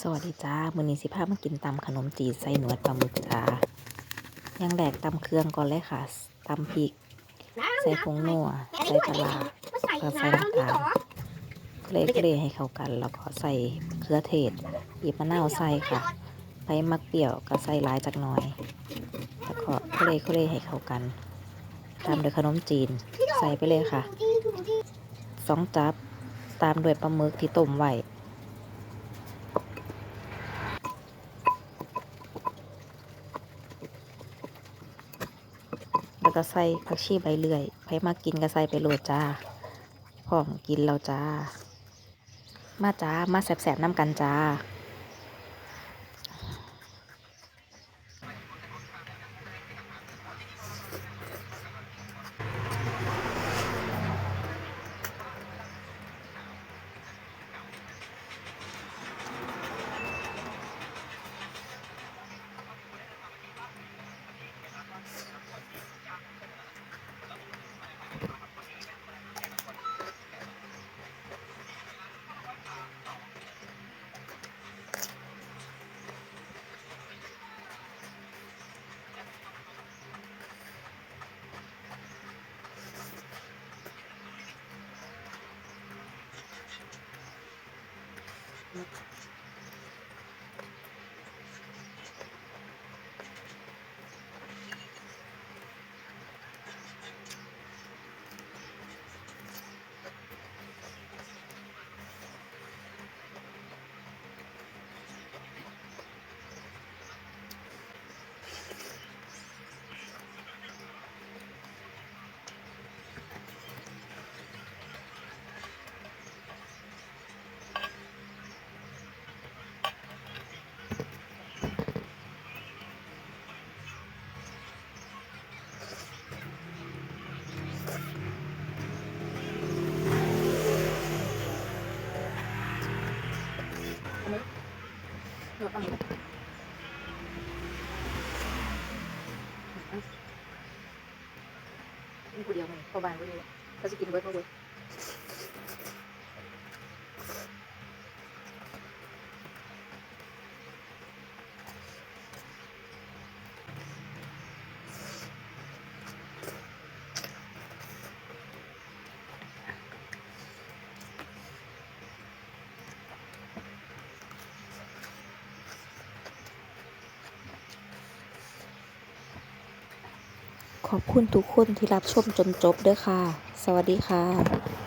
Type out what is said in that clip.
สวัสดีจ้ามื้อนี้สิพามากินตำขนมจีนใส่หนวดปลาหมึกจ้าอย่างแรกตำเครื่องก่อนเลยค่ะตำพริก ใส่ผงนัวใส่ปลาแล้วใส่น้ำตาลเละเละให้เข้ากัน แล้วก็ใส่เครือเทศบีบมะนาวใส่ค่ะไปมักเปรี้ยวก็ใส่หลายจักหน่อย แล้วก็เคละเคละให้เข้ากันตามด้วยขนมจีนใส่ไปเลยค่ะสองจับตามด้วยปลาหมึกที่ต้มไว้ แล้ว ก็ใส่ผักชีใบเลื่อยใครมากินก็ใส่ไปโหลดจ้าพร้อมกินเราจ้า มาจ้า มาแสบๆน้ำกันจ้า กิ นคนเดียวไงพอบานกูเลยเขาจะกินเบิร์ดเขาเบิร์ด ขอบคุณทุกคนที่รับชมจนจบเด้อค่ะ สวัสดีค่ะ